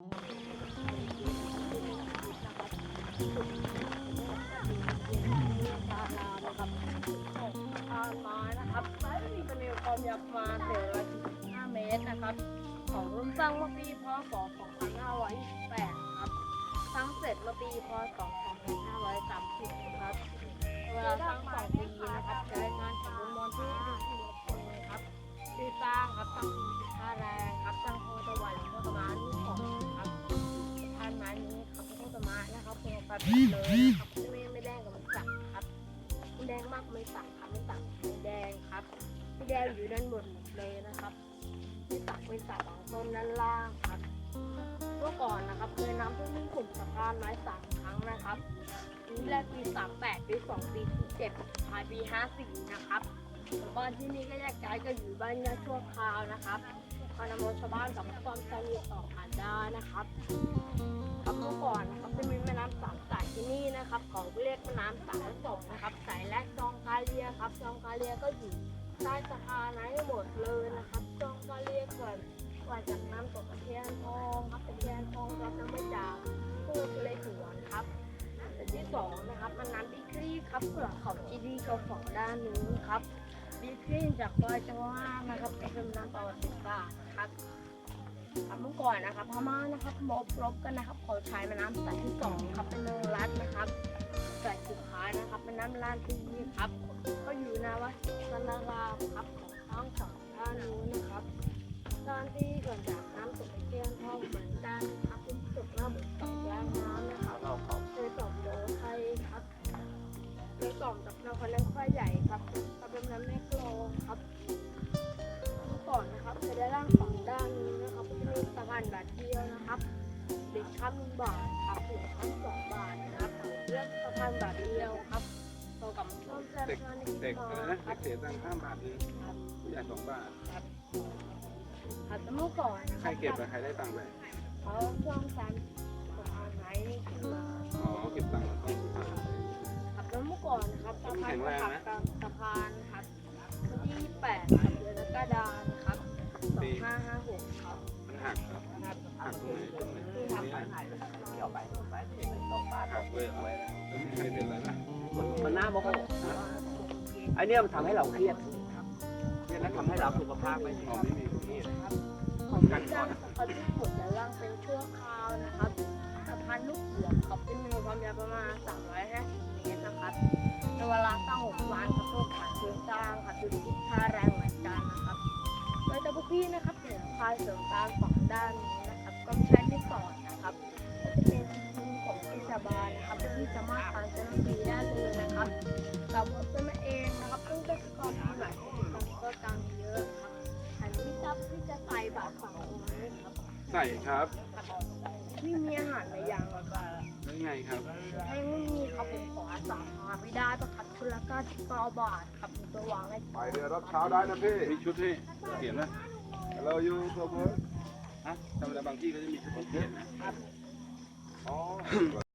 นะครับจะมีความยาวประมาณ415เมตรนะครับ ของรุ่นสร้างเมื่อปีพศ 2528ครับ สร้างเสร็จเมื่อปีพศ 2530 ป็นไปเลยครับไม่ไม่แดงกับมันสักครับไม่แดงมากไม่สักครับไม่สักไม่แดงครับไม่แดงอยู่ด้านบนเลยนะครับไม่สักไม่สักบางต้นด้านล่างครับเมื่อก่อนนะครับเคยน้ำพึ่งกลุ่มสะพานไม้สามครั้งนะครับปีแรกปี38ปี2ปี47ปลายปี54นะครับบ้านที่นี่ก็แยกย้ายกันอยู่บ้านยาชั่วคราวนะครับพอนำรชาวบ้านกับความสะดวกต่อผ่านได้นะครับ จะมีแม่น้ำสามสายที่นี่นะครับของเรียกม่น้ำสามสมนะครับ สายแรกจองกาเลียครับจองกาเลียก็อยู่ใต้สะพานนั้นหมดเลยนะครับจองกาเลียก่อนก่อนจากน้ำตกตะเคียนทองครับตะเคียนทองรับน้ำไม่จากพูดเลยสวนครับอันที่สองนะครับมันน้ำบีครีครับเปลือเขาจีดีกับฝั่งด้านนู้นครับบีครีจากซอยจังหวัดนะครับเป็นน้ำประวัติศาสตร์ครับ ครับเมื่อก่อนนะครับพม่านะครับมบรบกันนะครับเขาใช้แม่น้ำสายที่สองครับเป็นเมืองรัฐนะครับสายสุดท้ายนะครับเป็นน้ำลานทีครับก็อยู่นาวัดสนารามครับของทั้งสองด้านนู้นนะครับด้านที่ก่อนจากน้ำตกตะเกียนทองเหมือนกันครับเป็นจุดหน้าเหมือนสองแยกน้ำนะครับเคยสอบโดไทยครับเคยสอบจากนครนครใหญ่านบาทเดียวนะครับเด็กข้ามหนึ่งบาทครับถึงข้ามสองบาทนะครับเลือกสะพานบาทเดียวครับต่อกับช่วงแรกเด็กนี่เด็กก็อะไรนะครัเด็บกเสียตังค์ห้าบาทนึงผู้ใหญ่สองบาท ครับแต่เมื่อก่อนนะคใครรับเก็บอะใครได้ตังค์ไปเขาช่วงสามสะพานไม้นี่ขึ้นมาอ๋อเก็บตังค์แล้วก็ครับแล้วเมื่อก่อนนะครับสะพานแข็งแรงขับนะกลางสะพานครับวันที่แปดครับเดือนกรกฎาคมครับสองห้าห้าหกครับมันหักครับครับ หักตรงไหนตรงไหนที่ตรทำงนี้ไปอะไหนหักเลยเหรอแล้วไม่เป็นไรนะมันน่าโมโหไอเนี้ยมันทำให้เราเครียดเครียดแล้วทำให้เราสุขภาพไม่ดีอ๋อไม่มีตรงนี้ครับของที่สร้างสะพาที่หมดแล้วร่างเป็นชั่วคราวนะครับสะพานลูกเสือครับเป็นมีความยาวประมาณ 350เมตรนะครับในเวลาสร้งหกวันครับพวกผ่านพื้นสร้างครับอยู่ที่ท่าแรงเหมือนกันนะครับโดยตัวพวกพี่นะครับเห็นพายเสริมตามสองด้านนี้ นะครับก็ไม่ใช่ที่สอนนะครับก็จะเป็นทีมของเทศบาลนะครับที่สามารถทานเจ้าหน้าที่ได้เลยนะครับกับผมจะมาเองนะครับซึ่งก็จะกรที่หลายที่ต้องก็ตังค์เยอะครับอันนี้ครับที่จะใส่บาตรฝั่งตรงนี้ครับใส่ครับที่มีอาหารในยางแล้วก็แล้วไงครับให้ไม่มีครับผมขออาสาพาไม่ได้ประคับชุดละเก้าสิบเก้าบาทครับมีตัววางให้ไปเรือรับเช้าได้นะพี่มีชุดให้เขียนไหมเราอยู่ตัวเพิ่มฮะธรรมดาบางที่เขาจะมีชุดให้เขียนนะอ๋อ